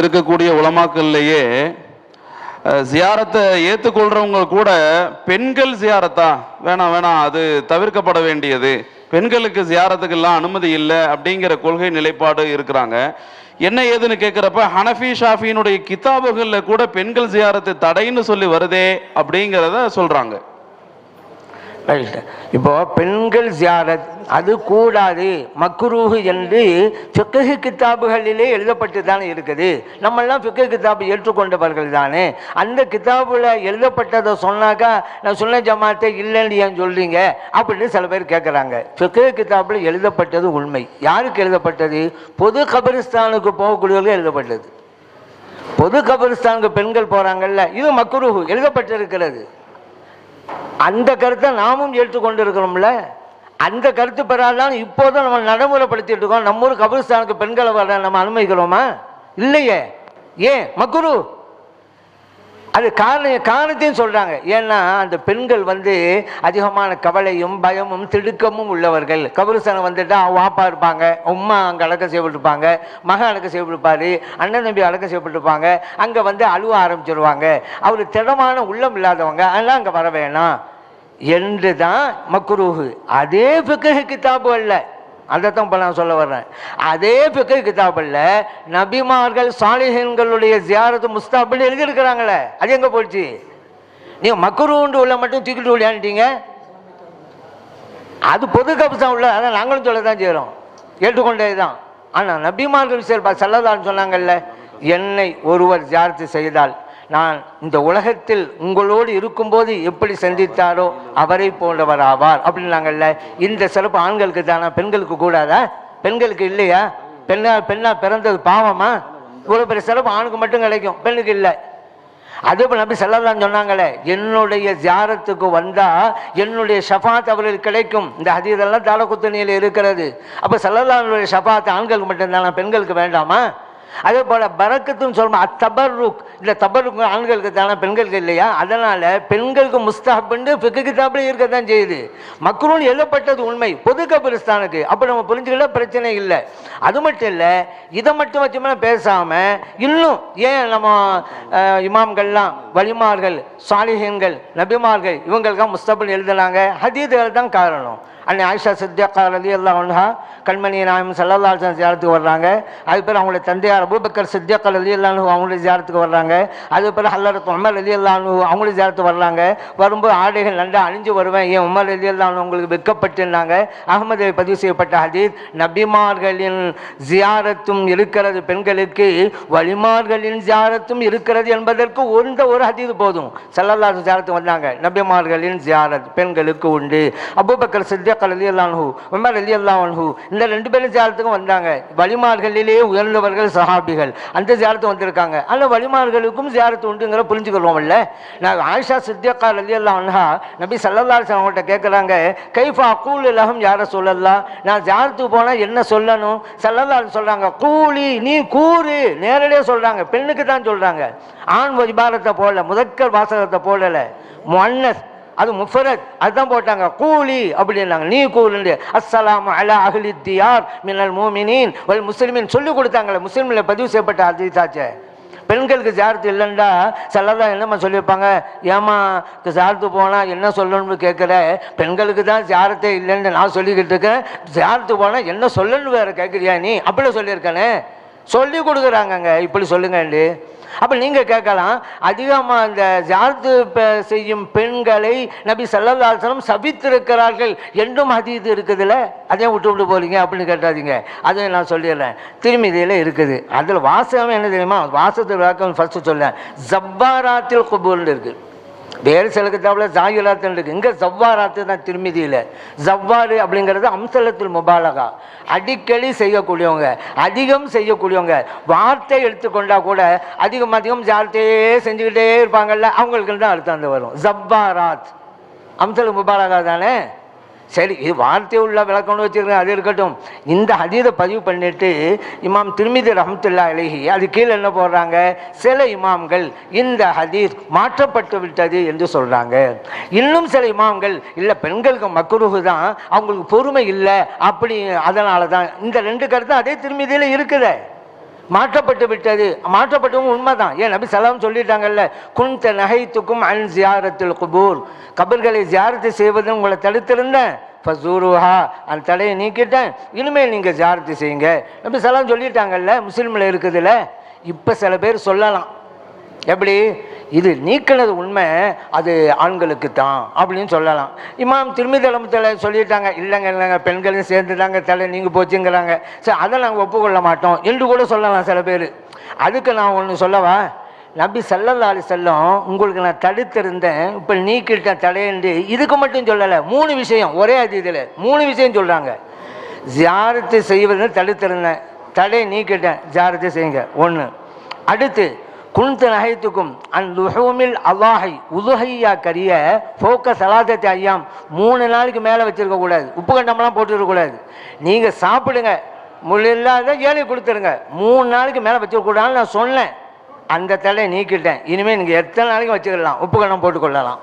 இருக்கக்கூடிய உலமாக்கள்லேயே ஜியாரத்தை ஏற்றுக்கொள்கிறவங்க கூட பெண்கள் ஜியாரத்தா? வேணாம் வேணாம் அது தவிர்க்கப்பட வேண்டியது. பெண்களுக்கு ஜியாரத்துக்கெல்லாம் அனுமதி இல்லை அப்படிங்கிற கொள்கை நிலைப்பாடு இருக்கிறாங்க. என்ன ஏதுன்னு கேட்குறப்ப ஹனஃபி ஷாஃபியினுடைய கிதாபுகளில் கூட பெண்கள் ஜியாரத்தை தடைன்னு சொல்லி வருதே அப்படிங்கிறத சொல்கிறாங்க இப்போ பெண்கள் ஜியாரத் அது கூடாது. மக்ரூஹு என்று ஃபிக்ஹு கித்தாபுகளிலே எழுதப்பட்டு தானே இருக்குது. நம்மெல்லாம் ஃபிக்ஹு கிதாபு ஏற்றுக்கொண்டவர்கள் தானே. அந்த கித்தாபில் எழுதப்பட்டதை சொன்னாக்கா நான் சொன்ன ஜமாத்தை இல்லைன்னு ஏன் சொல்றீங்க? அப்படின்னு சில பேர் கேட்குறாங்க ஃபிக்ஹு கித்தாபில் எழுதப்பட்டது உண்மை. யாருக்கு எழுதப்பட்டது? பொது கபரிஸ்தானுக்கு போகக்கூடியவர்கள் எழுதப்பட்டது. பொது கபரிஸ்தானுக்கு பெண்கள் போகிறாங்கல்ல இது மக்ரூஹு எழுதப்பட்டிருக்கிறது. அந்த கருத்தை நாமும் ஏற்றுக்கொண்டு இருக்கிறோம்ல அந்த கருத்து பெறாதான் இப்போதும் நம்ம நடைமுறைப்படுத்திட்டு இருக்கோம். நம்ம ஊர் கபிரிஸ்தானுக்கு பெண்களை வர நம்ம அனுமதிக்கிறோமா? இல்லையே. ஏன்? மக்குரு அது காரணம் காரணத்தையும் சொல்கிறாங்க ஏன்னா அந்த பெண்கள் வந்து அதிகமான கவலையும் பயமும் திடுக்கமும் உள்ளவர்கள். கபிரிஸ்தானம் வந்துட்டால் அவங்க வாப்பா இருப்பாங்க. உம்மா அங்கே அடக்க செய்யப்பட்டிருப்பாங்க. மகன் அடக்க செய்யப்பட்டிருப்பாரு. அண்ணன் தம்பி அடக்க செய்யப்பட்டிருப்பாங்க. அங்கே வந்து அழுவ ஆரம்பிச்சிருவாங்க. அவர் திடமான உள்ளம் இல்லாதவங்க. அதெல்லாம் அங்கே வர வேணாம். என்று தான் மக்குரூஹு அதே ஃபிக்ஹு கித்தாபு அல்ல. அதைத்தான் இப்போ நான் சொல்ல வர்றேன். அதே பிக்கு கிதாபில் நபிமார்கள் சாலிஹன்களுடைய ஜியாரத்து முஸ்தாபில் எழுதியிருக்கிறாங்களே. அது எங்கே போச்சு? நீங்கள் மக்குருண்டு உள்ள மட்டும் தூக்கிட்டு விளையாண்டுட்டீங்க அது பொது கபசம் உள்ள அதை நாங்களும் சொல்ல தான் செய்கிறோம் ஏற்றுக்கொண்டே தான் ஆனால் நபிமார்கள் விஷயம் செல்லதான்னு சொன்னாங்கல்ல என்னை ஒருவர் ஜியாரத்து செய்தால் நான் இந்த உலகத்தில் உங்களோடு இருக்கும்போது எப்படி சந்தித்தாரோ அவரை போன்றவர் ஆவார் அப்படின்னாங்கல்ல இந்த சிறப்பு ஆண்களுக்கு தானா பெண்களுக்கு கூடாதா? பெண்களுக்கு இல்லையா? பெண்ணா பெண்ணா பிறந்தது பாவமா? இவ்வளோ பெரிய சிறப்பு ஆணுக்கு மட்டும் கிடைக்கும் பெண்ணுக்கு இல்லை. அதே போல் நபி செல்லலாம் சொன்னாங்களே என்னுடைய ஜியாரத்துக்கு வந்தா என்னுடைய ஷஃபாத் அவர்களுக்கு கிடைக்கும். இந்த ஹதீதெல்லாம் தாளக்குத்தணியில் இருக்கிறது. அப்போ செல்லலானுடைய ஷஃபாத் ஆண்களுக்கு மட்டும்தானா பெண்களுக்கு வேண்டாமா? அதே போல் பரக்கத்துன்னு சொல்லணும் அத்தபர்ருக். இந்த தபருக்கு ஆண்களுக்கு தானே பெண்களுக்கு இல்லையா? அதனால் பெண்களுக்கு முஸ்தாப்னு ஃபிக்கு கிதாபில் இருக்க தான் செய்யுது. மக்ரூன் எழுதப்பட்டது உண்மை. பொது கபிரிஸ்தானுக்கு. அப்போ நம்ம புரிஞ்சுக்கிட்ட பிரச்சனை இல்லை. அது மட்டும் இல்லை இதை மட்டும் வச்சுமே பேசாமல் இன்னும் ஏன் நம்ம இமாம்கள்லாம் வலிமார்கள் சாலிஹன்கள் நபிமார்கள் இவங்களுக்கெல்லாம் முஸ்தபில் எழுதுனாங்க. ஹதீதுகள் தான் காரணம். அன்னை ஆயிஷா சித்தியக்கா ரதி எல்லாம் ஒன்ஹா கண்மணி நாயம் சல்லல்லா ஜியாரத்துக்கு வர்றாங்க. அது பேர் அவங்களோட தந்தையார் அபூபக்கர் சித்தியக்கா அலி அல்லானு அவங்களுடைய ஜியாரத்துக்கு வர்றாங்க. அது பேர் ஹல்லரத் உமர் அலி அல்லானு அவங்களுடைய ஜியாரத்துக்கு வர்றாங்க. வரும்போது ஆடைகள் நல்லா அணிஞ்சு வருவேன். ஏன் உமர் அலி அல்லானு உங்களுக்கு வெக்கப்பட்டிருந்தாங்க அகமது பதிவு செய்யப்பட்ட ஹதீத் நபிமார்களின் ஜியாரத்தும் இருக்கிறது பெண்களுக்கு வலிமார்களின் ஜியாரத்தும் இருக்கிறது என்பதற்கு ஒன்ற ஒரு ஹதீது போதும். சல்லல்லா ஜியாரத்து வந்தாங்க நபிமார்களின் ஜியாரத் பெண்களுக்கு உண்டு. அபூபக்கர் சித்தியக் அலி அல்லானு உமர் அலி அல்லாஹூ இந்த ரெண்டு பேரும் ஜியாரத்துக்கும் வந்தாங்க. வலிமார்களிலே உயர்ந்தவர்கள் சஹாபிகள் அந்த ஜியாரத்து வந்திருக்காங்க. அதில் வலிமார்களுக்கும் ஜியாரத்து உண்டுங்கிற புரிஞ்சுக்கிறோம்ல நான் ஆயிஷா சித்தியக்கா அலி அல்லாஹா நபி சல்லல்லா அவங்கள்ட்ட கேட்குறாங்க கைஃபா கூல் இலகம் யார சொல்லலாம் நான் ஜியாரத்துக்கு போனால் என்ன சொல்லணும்? சல்லல்லா சொல்கிறாங்க கூலி நீ கூறு. நேரடியாக சொல்கிறாங்க பெண்ணுக்கு தான் சொல்கிறாங்க ஆண் விபாரத்தை போடல முதற்கர் வாசகத்தை போடலை. மொன்னஸ் அது முஃபரத். அதுதான் போட்டாங்க. கூலி அப்படின்னாங்க. நீ கூலுண்டு. அஸ்ஸலாம் அலா அஹ்லி தியார் மினல் மூமினின். வல் முஸ்லிமின் சொல்லி கொடுத்தாங்களே முஸ்லீமில் பதிவு செய்யப்பட்ட அதிசாச்சே பெண்களுக்கு சார்த்து இல்லைண்டா? சிலதான் என்னம்மா சொல்லியிருப்பாங்க? ஏமா சார்த்து போனால் என்ன சொல்லணும்னு கேட்குற பெண்களுக்கு தான் ஜாரத்தே இல்லைன்னு நான் சொல்லிக்கிட்டு இருக்கேன். ஜாரத்து போனால் என்ன சொல்லணும்னு வேற கேட்குறியா நீ? அப்படிலாம் சொல்லியிருக்கேனே. சொல்லி கொடுக்குறாங்கங்க. இப்படி சொல்லுங்கண்டு. அப்போ நீங்கள் கேட்கலாம் அதிகமாக அந்த ஜாத்து செய்யும் பெண்களை நபி சல்லல்லாசனம் சபித்திருக்கிறார்கள் என்றும் இது இருக்குதுல்ல? அதையும் விட்டு விட்டு போகிறீங்க அப்படின்னு கேட்டாதீங்க. அதையும் நான் சொல்லிடுறேன். திருமிதியில் இருக்குது. அதில் வாசகம் என்ன தெரியுமா? வாசத்து விளக்கம் ஃபஸ்ட்டு சொல்லேன் ஜப்பாராத்தில் குபூர்னு இருக்குது வேறு சில கிதாபில் ஜாகிராத்துன்னு இருக்குது இங்கே ஜவ்வாராத்து தான் திருமதியில். ஜவ்வாறு அப்படிங்கிறது அம்சலத்தில் முபாலகா. அடிக்கடி செய்யக்கூடியவங்க அதிகம் செய்யக்கூடியவங்க வார்த்தை எடுத்துக்கொண்டால் கூட அதிகம் அதிகம் ஜார்த்தையே செஞ்சுக்கிட்டே இருப்பாங்கல்ல அவங்களுக்கு தான் அர்த்தம் அந்த வரும். ஜவ்வாராத். அம்சல் முபாலகா தானே? சரி இது வார்த்தை உள்ள விளக்கம்னு வச்சுக்கிறேன் அது இருக்கட்டும். இந்த ஹதீதை பதிவு பண்ணிட்டு இமாம் திருமிதி ரஹமத்துல்லா அழகி அது கீழே என்ன போடுறாங்க? சில இமாம்கள் இந்த ஹதீஸ் மாற்றப்பட்டு விட்டது என்று சொல்கிறாங்க இன்னும் சில இமாம்கள் இல்லை பெண்களுக்கு மக்குருகு தான் அவங்களுக்கு பொறுமை இல்லை அப்படி அதனால தான் இந்த ரெண்டு கருத்து அதே திருமிதியில் இருக்குதே. மாற்றப்பட்டு விட்டது. மாற்றப்பட்டவங்க உண்மைதான். ஏன் நபி சலாம் சொல்லிட்டாங்கல்ல குந்த நகைத்துக்கும் அன் ஜியாரத்தில் குபூர். கபர்களை ஜியாரத்து செய்வது உங்களை தடுத்திருந்தேன். ஃபசூருஹா அந்த தடையை நீக்கிட்டேன். இனிமேல் நீங்கள் ஜியாரத்து செய்யுங்க. நபி சலாம் சொல்லிட்டாங்கல்ல முஸ்லீமில் இருக்குதுல்ல இப்போ சில பேர் சொல்லலாம். எப்படி? இது நீக்கினது உண்மை அது ஆண்களுக்கு தான் அப்படின்னு சொல்லலாம். இமாம் திருமி தலைமத்தில் சொல்லிட்டாங்க இல்லைங்க இல்லைங்க பெண்களையும் சேர்ந்துட்டாங்க தலை நீங்கள் போச்சுங்கிறாங்க. சரி அதை நாங்கள் ஒப்புக்கொள்ள மாட்டோம் என்று கூட சொல்லலாம் சில பேர். அதுக்கு நான் ஒன்று சொல்லவா? நபி சல்லல்லா செல்லும் செல்லம் உங்களுக்கு நான் தடுத்திருந்தேன் இப்போ நீக்கிட்டேன் தடையண்டு இதுக்கு மட்டும் சொல்லலை மூணு விஷயம் ஒரே அதிதில் மூணு விஷயம் சொல்கிறாங்க ஜாரத்து செய்வதுன்னு தடுத்திருந்தேன் தடையை நீக்கிட்டேன் ஜாரத்தை செய்யுங்க. ஒன்று அடுத்து குன்து நகைத்துக்கும் அன் லுஹூமில் அல்லாஹை உதுஹையா கரிய ஃபோக்க சலாதத்தை ஐயாம் மூணு நாளைக்கு மேலே வச்சிருக்க கூடாது. உப்பு கண்டமெல்லாம் போட்டுருக்கக்கூடாது நீங்கள் சாப்பிடுங்க. முள்ளில்லாத ஏழை கொடுத்துருங்க. மூணு நாளைக்கு மேலே வச்சிருக்கூடாதுன்னு நான் சொன்னேன். அந்த தலை நீக்கிட்டேன். இனிமேல் நீங்கள் எத்தனை நாளைக்கு வச்சுக்கலாம்? உப்பு கண்டம் போட்டுக்கொள்ளலாம்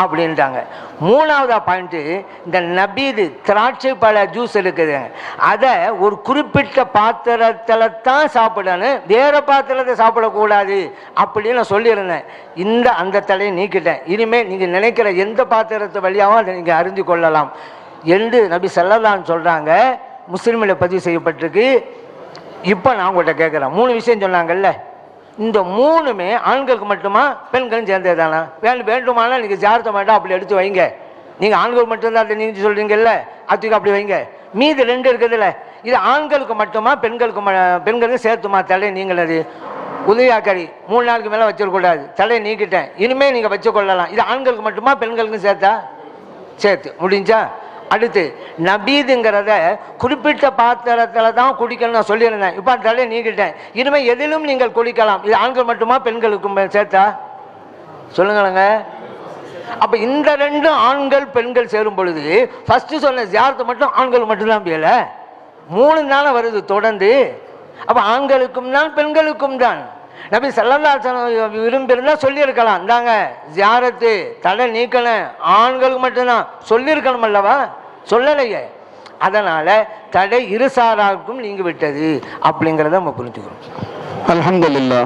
அப்படின்ட்டாங்க மூணாவதாக பாயிண்ட்டு இந்த நபீது திராட்சை பழ ஜூஸ் எடுக்குதுங்க அதை ஒரு குறிப்பிட்ட பாத்திரத்தில் தான் சாப்பிடணும் வேறு பாத்திரத்தை சாப்பிடக்கூடாது அப்படின்னு நான் சொல்லியிருந்தேன். இந்த அந்த தலையை நீக்கிட்டேன். இனிமேல் நீங்கள் நினைக்கிற எந்த பாத்திரத்தை வழியாகவும் அதை நீங்கள் அறிந்து கொள்ளலாம் என்று நபி செல்லலான்னு சொல்கிறாங்க முஸ்லீமில் பதிவு செய்யப்பட்டிருக்கு. இப்போ நான் உங்கள்கிட்ட கேட்குறேன் மூணு விஷயம் சொன்னாங்கல்ல? இந்த மூணுமே ஆண்களுக்கு மட்டுமா பெண்களும் சேர்ந்தது தானா வேண்டும் வேண்டுமானால் நீங்கள் ஜாரத்தை மாட்டோம் அப்படி எடுத்து வைங்க. நீங்கள் ஆண்கள் மட்டும்தான் அதை நீங்கள் சொல்கிறீங்கல்ல அதுக்கு அப்படி வைங்க. மீதி ரெண்டு இருக்குதுல்ல. இது ஆண்களுக்கு மட்டுமா பெண்களுக்கு ம- பெண்களுக்கு சேர்த்துமா? தலை நீங்கள் அது. உதயாக்கறி மூணு நாளுக்கு மேலே வச்சிடக்கூடாது. தலையை நீக்கிட்டேன். இனிமேல் நீங்கள் வச்சுக்கொள்ளலாம். இது ஆண்களுக்கு மட்டுமா பெண்களுக்கும் சேர்த்தா? சேர்த்து. முடிஞ்சா? அடுத்து நபீதுங்கிறத குறிப்பிட்ட பாத்திரத்தில் தான் குடிக்கணும்னு நான் சொல்லியிருந்தேன். இப்போ அந்த தலையை நீக்கிட்டேன். இனிமேல் எதிலும் நீங்கள் குடிக்கலாம். இது ஆண்கள் மட்டுமா பெண்களுக்கும் சேர்த்தா? சொல்லுங்களேங்க. அப்போ இந்த ரெண்டும் ஆண்கள் பெண்கள் சேரும் பொழுது ஃபஸ்ட்டு சொன்ன ஜியாரத்தை மட்டும் ஆண்கள் மட்டும்தான் பியல மூணு நாளாக வருது தொடர்ந்து. அப்போ ஆண்களுக்கும் தான் பெண்களுக்கும் தான். நபி சல்லல்லாஹு விரும்பியிருந்தால் சொல்லியிருக்கலாம். இந்தாங்க ஜியாரத்து தடை நீக்கணும். ஆண்களுக்கு மட்டும்தான் சொல்லியிருக்கணும் அல்லவா? சொல்லலையே. அதனால் தடை இருசாராருக்கும் நீங்கி விட்டது அப்படிங்கிறத நம்ம புரிஞ்சுக்கிறோம் அலமதுல்லா